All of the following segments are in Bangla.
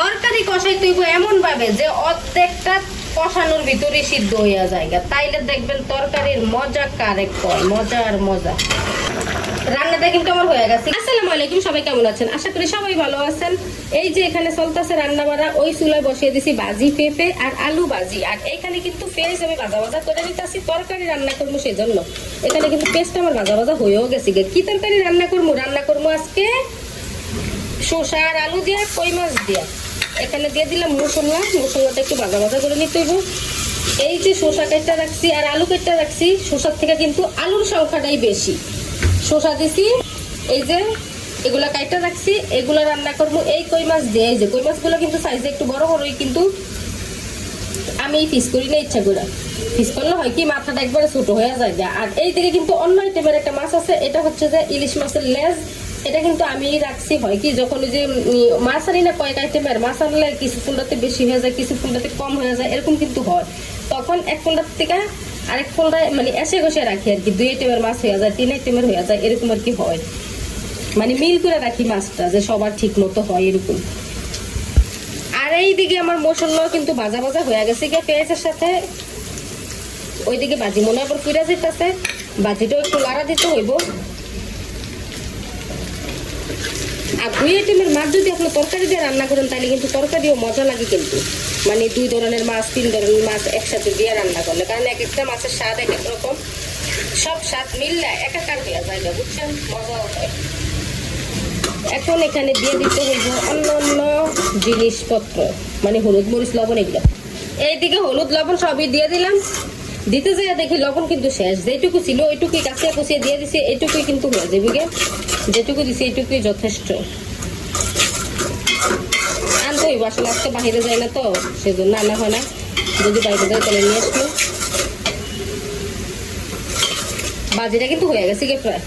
তরকারি কষাই তুইব এমন ভাবে যে অর্ধেকটা কষানোর ভিতরে সিদ্ধ হইয়া যায় তাইলে দেখবেন তরকারির মজা কারেক কয়? মজা রান্নাটা কিন্তু আমার হয়ে গেছে। আলাইকুম, সবাই কেমন আছেন? আশা করি সবাই ভালো আছেন। এই যে এখানে রান্না বাড়া ওই বসিয়ে বাজি পেঁপে আর আলু বাজি আর কিন্তু আমি ভাজা তরকারি রান্না করব এখানে কিন্তু আমার ভাজা ভাজা হয়েও। কি তরকারি রান্না করব? রান্না করব আজকে শসা আর আলু দিয়া কই মাছ দিয়া। এখানে দিয়ে দিলাম মশলা মশলাটা একটু ভাজা ভাজা করে নিতে হইব এই যে শসা কেটটা রাখছি আর আলু কেটটা রাখছি, শসার থেকে কিন্তু আলুর সংখ্যাটাই বেশি। শসা দিছি, এই যে এগুলা কাইটা রাখছি, এগুলা রান্না করব এই কই মাছ দিয়ে। এই যে কই মাছগুলো কিন্তু সাইজে একটু বড় বড়ই কিন্তু আমি পিস করি না ইচ্ছা করে। পিস করলে হয় কি মাথাটা একবারে ছোট হয়ে যায় আর এই দিকে কিন্তু অন্য আইটেমের একটা মাছ আছে, এটা হচ্ছে যে ইলিশ মাছের লেজ। এটা কিন্তু আমি রাখছি। হয় কি, যখন ওই যে মাছ আনি না কয়েক আইটেমের মাছ আনলে কিছু ফুলটাতে বেশি হয়ে যায়, কিছু ফুলটাতে কম হয়ে যায়, এরকম কিন্তু হয়। তখন এক ফুলটার থেকে আরেক ফুলটা মানে এসে ঘষে রাখি আর কি, দুই আইটেমের মাছ হয়ে যায়, তিন আইটেমের হয়ে যায়, এরকম আর কি হয়। মানে মিল করে রাখি মাছটা, যে সবার ঠিক মতো হয় এরকম। আর এইদিকে আমার মশলা কিন্তু ভাজা ভাজা হয়ে গেছে গিয়ে পেঁয়াজের সাথে। ওইদিকে বাজি মনে হয় কুড়া যেতেছে, বাজিটাও একটু লাড়া দিতে হইব। আর দুই আইটেমের মাছ যদি আপনি তরকারি দিয়ে রান্না করেন, তাহলে কিন্তু তরকারিও মজা লাগে কিন্তু। মানে দুই ধরনের মাছ, তিন ধরনের মাছ একসাথে দিয়ে রান্না করলে। কারণ এক একটা মাছের স্বাদ এক এক রকম। সব স্বাদ মিললে একাকার হয়ে যায় বুঝছেন? মজাও হয়। এখন এখানে দিয়ে দিতে হইব অন্য জিনিসপত্র মানে হলুদ, মরিচ, লবণ এগুলো। এইদিকে হলুদ, লবণ সবই দিয়ে দিলাম। দিতে যাই দেখি লবণ কিন্তু শেষ। যেটুকু ছিল ওইটুকুই কাছে কুচিয়ে দিয়ে দিছি এইটুকুই কিন্তু হয়ে যাবে যেটুকু দিছি এইটুকুই যথেষ্ট। আনতে হইব, আসলে আজকে বাইরে যায় না তো, সেজন্য আনা হয় না। যদি বাইরে যায় তাহলে নিয়ে আসলো বাজিটা কিন্তু হয়ে গেছে প্রায়।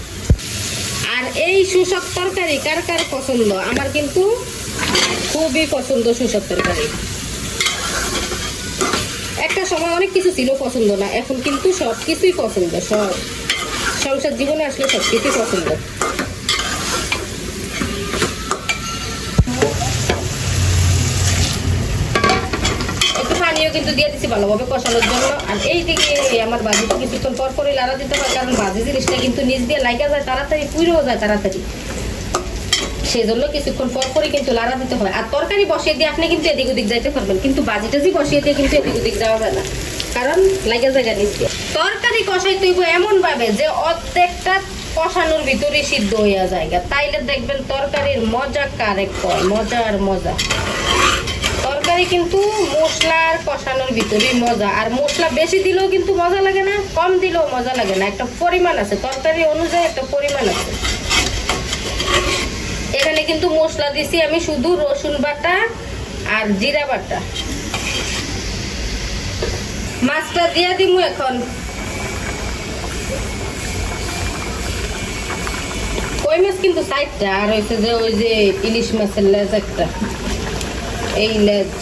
আর এই সুসব তরকারি কার কার পছন্দ? আমার কিন্তু খুবই পছন্দ সুসব তরকারি। একটা সময় অনেক কিছু ছিল পছন্দ না, এখন কিন্তু সব কিছুই পছন্দ, সব। সংসার জীবনে আসলে সব কিছুই পছন্দ একটু পানিও কিন্তু দিয়ে দিচ্ছি ভালোভাবে কষানোর জন্য। আর এই দিকে আমার বাজিটা কিছুক্ষণ পর পরে লাড়া দিতে হয়, কারণ বাজি জিনিসটা কিন্তু নিচ দিয়ে লাগা যায়, তাড়াতাড়ি পুড়েও যায় তাড়াতাড়ি। সেই জন্য কিছুক্ষণ পর পরে কিন্তু লাড়া দিতে হয়। আর তরকারি বসিয়ে দিয়ে আপনি কিন্তু এদিক ওদিক যাইতে পারবেন, কিন্তু বাজিটা যে বসিয়ে দিয়ে কিন্তু এদিক ওদিক যাওয়া যায় না, কারণ লাগা জায়গা নিচ দিয়ে। তরকারি কষাই তুইব এমন ভাবে যে অর্ধেকটা কষানোর ভিতরে সিদ্ধ হইয়া যায় তাইলে দেখবেন তরকারির মজা কারেক কয় মজা আর মজা। তরকারি কিন্তু মশলার কষানোর ভিতরে মজা। আর মশলা বেশি দিলেও কিন্তু মজা লাগে না, কম দিলেও মজা লাগে না। একটা পরিমাণ আছে, তরকারি অনুযায়ী একটা পরিমাণ আছে। এখানে কিন্তু মশলা দিছি আমি শুধু রসুন বাটা আর জিরা বাটা। মাছটা দিয়া দিমু এখন। কই মাছ কিন্তু সাইডটা, আর হয়েছে যে ওই যে ইলিশ মাছের লেজ একটা। এই লেজ।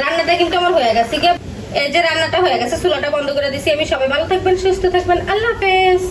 রান্নাটা কিন্তু আমার হয়ে গেছে গিয়ে। এই যে রান্নাটা হয়ে গেছে, চুলাটা বন্ধ করে দিছি। আমি সবাই ভালো থাকবেন, সুস্থ থাকবেন। আল্লাহ হাফেজ।